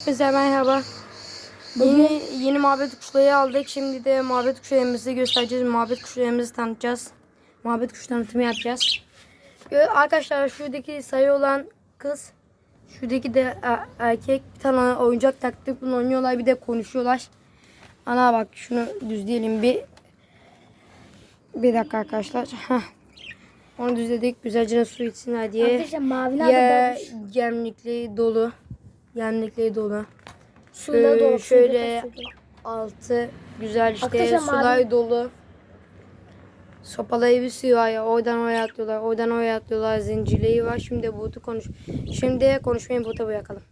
Herkese merhaba. Yeni, yeni muhabbet kuşları aldık. Şimdi de muhabbet kuşlarımızı göstereceğiz. Muhabbet kuşlarımızı tanıtacağız. Muhabbet kuş tanıtımı yapacağız. Arkadaşlar şuradaki sayı olan kız. Şuradaki de e- erkek. Bir tane oyuncak taktık. Bunu oynuyorlar bir de konuşuyorlar. Ana bak şunu düzleyelim bir. Bir dakika arkadaşlar. Heh. Onu düzledik. Güzelce su içsinler diye. Arkadaşlar mavi babuş? gemlikleri dolu. Gemlikleri dolu. Suyla Ee, dolu. şöyle-. Altı güzel işte Arkadaşlar sular dolu. Sopaları bir suyu var ya oradan oraya atlıyorlar oradan oraya atlıyorlar zincirleri var şimdi butu konuş şimdi konuşmayı buta bırakalım.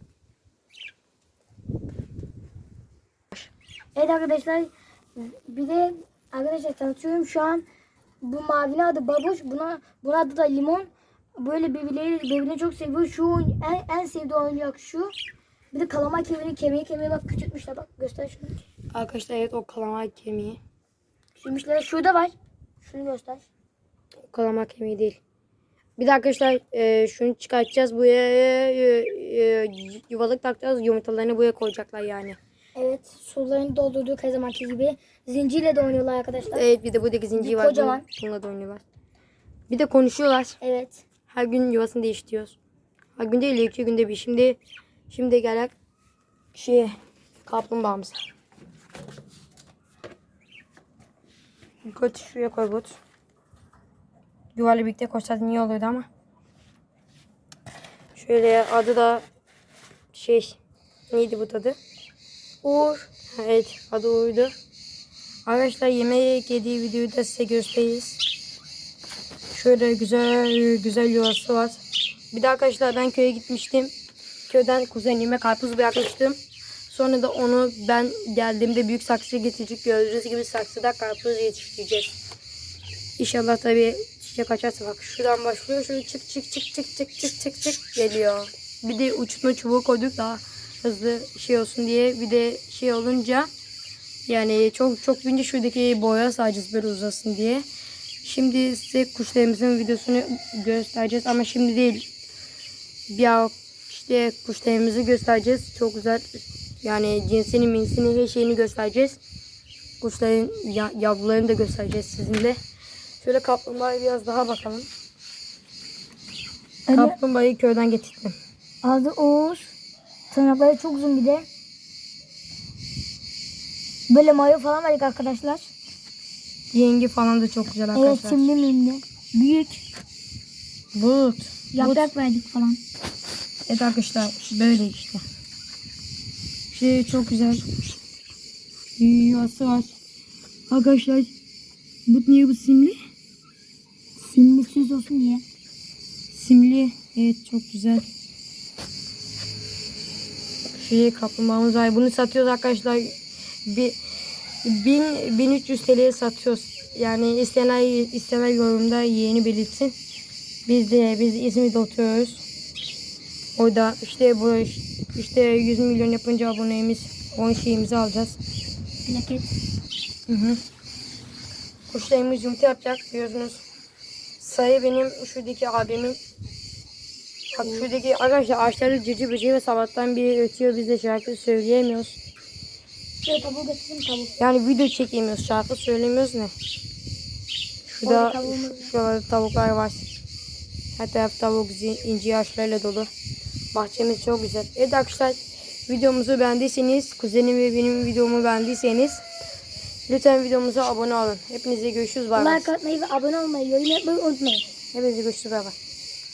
Evet arkadaşlar bir de arkadaşlar tanıtıyorum şu an bu mavinin adı babuş buna buna adı da limon böyle birbirleri birbirini çok seviyor şu oyun- en, en sevdiği oyuncak şu bir de kalamar kemiğini kemiği kemiği bak küçültmüşler bak göster şunu Arkadaşlar evet o kalamar kemiği. küçültmüşler şurada var şunu göster O kalamar kemiği değil. Bir de arkadaşlar e, şunu çıkartacağız buraya e, e, yuvalık takacağız yumurtalarını buraya koyacaklar yani. evet sularını doldurduk her zamanki gibi zincirle de oynuyorlar arkadaşlar Evet bir de buradaki zincir var. kocaman. Bununla da oynuyorlar. Bir de konuşuyorlar. evet Her gün yuvasını değiştiriyoruz. Her gün değil iki günde bir. Şimdi şimdi gel şey kaplumbağamız. Koç şuraya koy but. Yuvarla birlikte koşsaydın iyi olurdu ama. Şöyle adı da şey neydi bu tadı? Uğur. Evet adı Uğur'du. Arkadaşlar yemeğe yediği videoyu da size gösteririz. Şöyle güzel güzel yuvası var. Bir de arkadaşlar ben köye gitmiştim. Köyden kuzenime karpuz bırakmıştım. Sonra da onu ben geldiğimde büyük saksıya getirecek. Gördüğünüz gibi saksıda karpuz yetiştireceğiz. İnşallah tabii çiçek açarsa bak şuradan başlıyor. Şöyle çık çık çık çık çık çık çık çık geliyor. Bir de uçurtma çubuğu koyduk daha hızlı şey olsun diye. Bir de şey olunca yani çok çok büyünce şuradaki boya sadece böyle uzasın diye. Şimdi size kuşlarımızın videosunu göstereceğiz ama şimdi değil. Ya işte kuşlarımızı göstereceğiz. Çok güzel. Yani cinsini, minsini, her şeyini göstereceğiz. Kuşların ya- yavrularını da göstereceğiz sizinle. Şöyle kaplumbağaya biraz daha bakalım. Öyle- Kaplumbağayı köyden getirdim. Adı Oğuz. Tırnakları çok uzun bir de. Böyle mayo falan verdik arkadaşlar. Yengi falan da çok güzel Evet arkadaşlar. simli mimli. Büyük. Bulut. Yaprak verdik falan. Evet arkadaşlar böyle işte. Şey çok güzel. Yuvası var. Arkadaşlar bu niye bu simli? Simli süs olsun diye. Simli. Evet çok güzel. Şey kaplumbağamız var. Bunu satıyoruz arkadaşlar. Bir, bin, 1300 TL'ye satıyoruz. Yani isteyenler, isteyenler yorumda yeğeni belirtsin. Biz de biz İzmir'de oturuyoruz. Orada işte bu işte 100 milyon yapınca abonemiz 10 şeyimizi alacağız. Plaket. Hı hı. Kuşlarımız yumurta yapacak biliyorsunuz. Sayı benim şuradaki abimin. Bak şuradaki arkadaşlar ağaçları cici bıcı ve sabahtan biri ötüyor. Biz de şarkı söyleyemiyoruz. Şöyle tavuğu getirdim tavuk. Yani video çekemiyoruz. Şarkı söylemiyoruz ne? Şurada şurada tavuklar var. Her taraf tavuk, inci ağaçlarıyla dolu. Bahçemiz çok güzel. Evet arkadaşlar videomuzu beğendiyseniz, kuzenim ve benim videomu beğendiyseniz lütfen videomuza abone olun. Hepinize görüşürüz. Bay bay. Like atmayı ve abone olmayı, yorum yapmayı unutmayın. Hepinize görüşürüz. Bay bay.